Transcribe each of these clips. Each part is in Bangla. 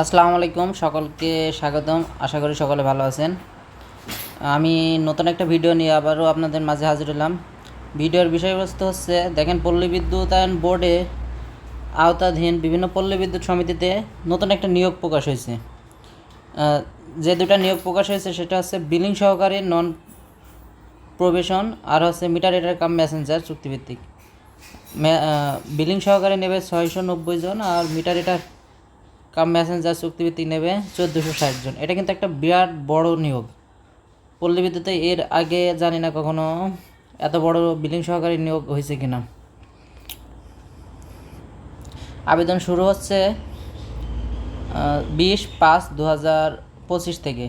আসসালামু আলাইকুম, সকলকে স্বাগতম। আশা করি সকলে ভালো আছেন। আমি নতুন একটা ভিডিও নিয়ে আবারও আপনাদের মাঝে হাজির হলাম। ভিডিওর বিষয়বস্তু হচ্ছে, দেখেন পল্লী বিদ্যুতায়ন বোর্ডে আওতাধীন বিভিন্ন পল্লী বিদ্যুৎ সমিতিতে নতুন একটা নিয়োগ প্রকাশ হয়েছে। যে দুটা নিয়োগ প্রকাশ হয়েছে, সেটা হচ্ছে বিলিং সহকারী নন প্রবেশন আর হচ্ছে মিটার রিডার কাম মেসেঞ্জার চুক্তিভিত্তিক। বিলিং সহকারে নেবে ছয়শো নব্বই জন আর মিটার রিডার কাম মেসেঞ্জার চুক্তিভিত্তিক নেবে চোদ্দোশো ষাট জন। এটা কিন্তু একটা বিরাট বড় নিয়োগ। পল্লী বিদ্যুতে এর আগে জানি না কখনো এত বড় বিলিং সহকারী নিয়োগ হয়েছে কিনা। আবেদন শুরু হচ্ছে বিশ পাঁচ দু হাজার পঁচিশ থেকে।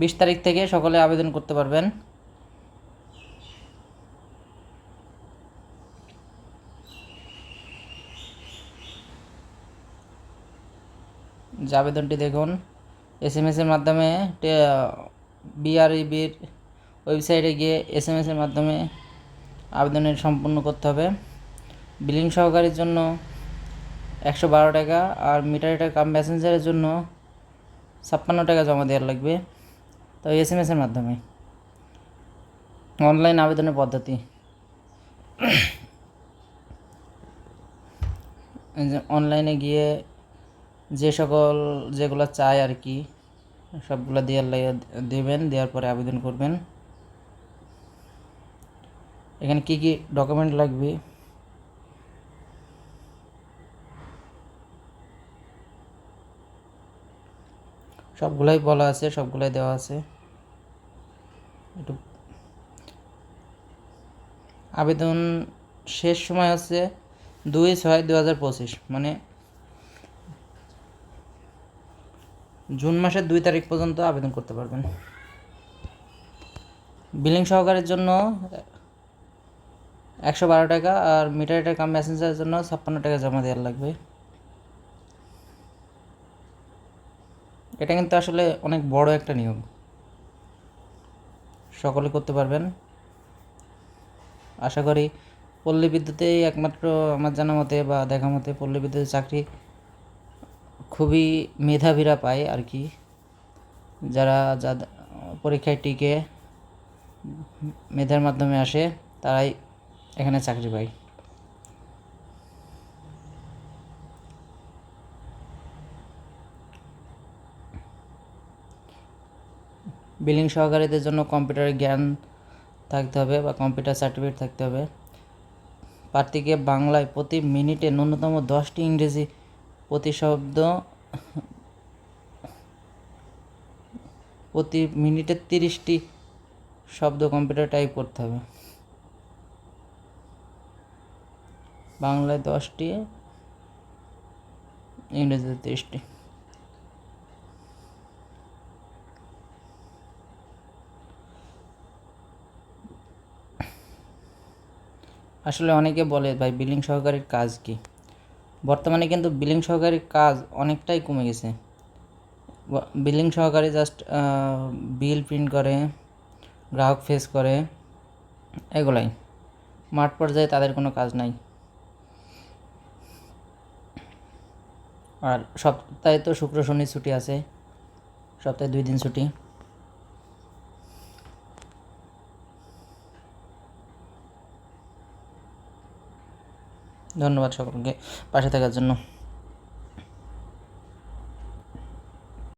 বিশ তারিখ থেকে সকলে আবেদন করতে পারবেন। যে আবেদনটি দেখুন এস এম এসের মাধ্যমে বিআরইবির ওয়েবসাইটে গিয়ে এস এম এসের মাধ্যমে আবেদনের সম্পূর্ণ করতে হবে। বিলিং সহকারীর জন্য একশো বারো টাকা আর মিটার টাকা কাম প্যাসেঞ্জারের জন্য ছাপ্পান্ন টাকা জমা দেওয়ার লাগবে। তো এস এম এসের মাধ্যমে। অনলাইন আবেদনের পদ্ধতি। অনলাইনে গিয়ে যে সকল যেগুলো চায় আর কি, সবগুলো দেওয়ার লাগে দেবেন দেওয়ার পরে আবেদন করবেন। এখানে কি কি ডকুমেন্ট লাগবে? সবগুলাই বলা আছে, সবগুলাই দেওয়া আছে। একটু আবেদন শেষ সময় হচ্ছে দুই ছয় দু হাজার পঁচিশ মানে জুন মাসের দুই তারিখ পর্যন্ত আবেদন করতে পারবেন। বিলিং সহকারের জন্য একশো বারো টাকা আর মিটার টাকা মেসেঞ্জারের জন্য ছাপ্পান্ন টাকা জমা দেওয়ার লাগবে। এটা কিন্তু আসলে অনেক বড় একটা নিয়ম। সকলে করতে পারবেন। আশা করি পল্লী বিদ্যুতেই একমাত্র আমার জানা মতে বা দেখা মতে পল্লী বিদ্যুতের চাকরি খুবই মেধাবীরা পায় আর কি। যারা যাদের পরীক্ষায় টিকে মেধার মাধ্যমে আসে, তারাই এখানে চাকরি পায়। বিলিং সহকারীদের জন্য কম্পিউটারের জ্ঞান থাকতে হবে বা কম্পিউটার সার্টিফিকেট থাকতে হবে। প্রার্থীকে বাংলায় প্রতি মিনিটে ন্যূনতম দশটি ইংরেজি প্রতি শব্দ প্রতি মিনিটে তিরিশটি শব্দ কম্পিউটার টাইপ করতে হবে। বাংলায় দশটি, ইংরেজিতে তিরিশটি। আসলে অনেকে বলে, ভাই বিলিং সহকারীর কাজ কি? বর্তমানে কিন্তু বিলিং সহকারীর কাজ অনেকটাই কমে গেছে। বিলিং সহকারী জাস্ট বিল প্রিন্ট করে, গ্রাহক ফেস করে, এগুলাই। মাঠ পর্যায়ে তাদের কোনো কাজ নাই। আর সপ্তাহে তো শুক্র, শনি ছুটি আছে। সপ্তাহে দুই দিন ছুটি। ধন্যবাদ সকলকে পাশে থাকার জন্য।